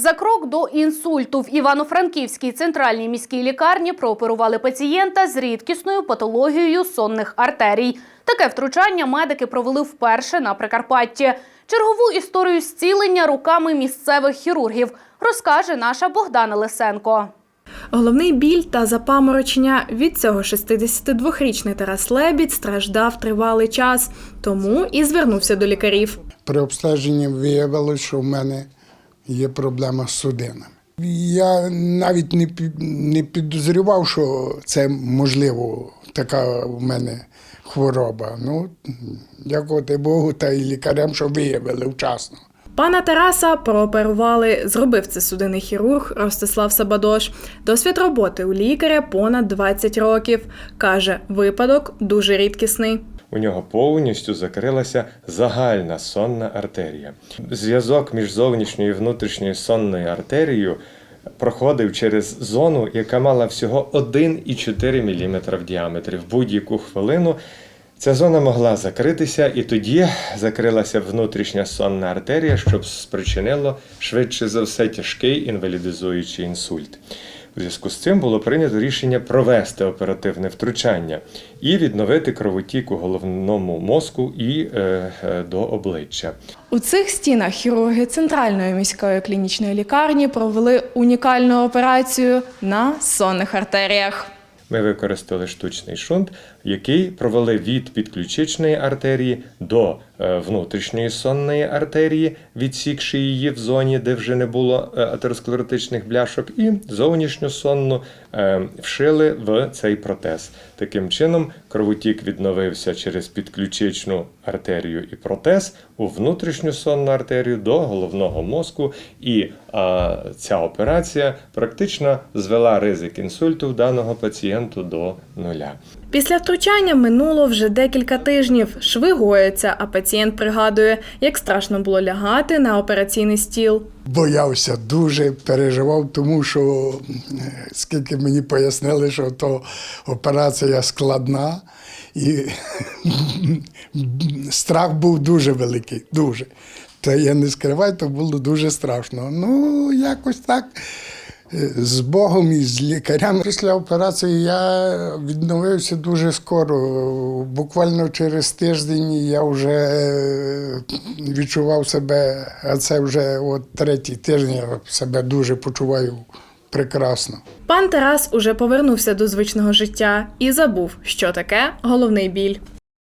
За крок до інсульту в Івано-Франківській центральній міській лікарні прооперували пацієнта з рідкісною патологією сонних артерій. Таке втручання медики провели вперше на Прикарпатті. Чергову історію зцілення руками місцевих хірургів розкаже наша Богдана Лисенко. Головний біль та запаморочення від цього 62-річний Тарас Лебідь страждав тривалий час, тому і звернувся до лікарів. При обстеженні виявилось, що в мене є проблема з судинами. Я навіть не, не підозрював, що це можливо така в мене хвороба. Ну, дякувати Богу та й лікарям, що виявили вчасно. Пана Тараса прооперували, зробив це судинний хірург Ростислав Сабадош. Досвід роботи у лікаря понад 20 років. Каже, випадок дуже рідкісний. У нього повністю закрилася загальна сонна артерія. Зв'язок між зовнішньою і внутрішньою сонною артерією проходив через зону, яка мала всього 1,4 мм в діаметрі. В будь-яку хвилину ця зона могла закритися, і тоді закрилася внутрішня сонна артерія, що спричинило швидше за все тяжкий інвалідизуючий інсульт. У зв'язку з цим було прийнято рішення провести оперативне втручання і відновити кровотік у головному мозку і е, е, до обличчя. У цих стінах хірурги центральної міської клінічної лікарні провели унікальну операцію на сонних артеріях. Ми використали штучний шунт, який провели від підключичної артерії до е, внутрішньої сонної артерії, відсікши її в зоні, де вже не було е, атеросклеротичних бляшок, і зовнішню сонну е, вшили в цей протез. Таким чином, кровотік відновився через підключичну артерію і протез у внутрішню сонну артерію до головного мозку, і а, ця операція практично звела ризик інсульту даного пацієнту до нуля. Після втручання минуло вже декілька тижнів. Шви гояться, а пацієнт пригадує, як страшно було лягати на операційний стіл. Боявся дуже, переживав, тому що скільки мені пояснили, що то операція складна, і страх був дуже великий, дуже. Та я не скриваю, то було дуже страшно. Ну, якось так. Е, З Богом і з лікарями. Після операції я відновився дуже скоро. Буквально через тиждень я вже е, відчував себе, а це вже от третій тиждень я себе дуже почуваю прекрасно. Пан Тарас уже повернувся до звичного життя і забув, що таке головний біль.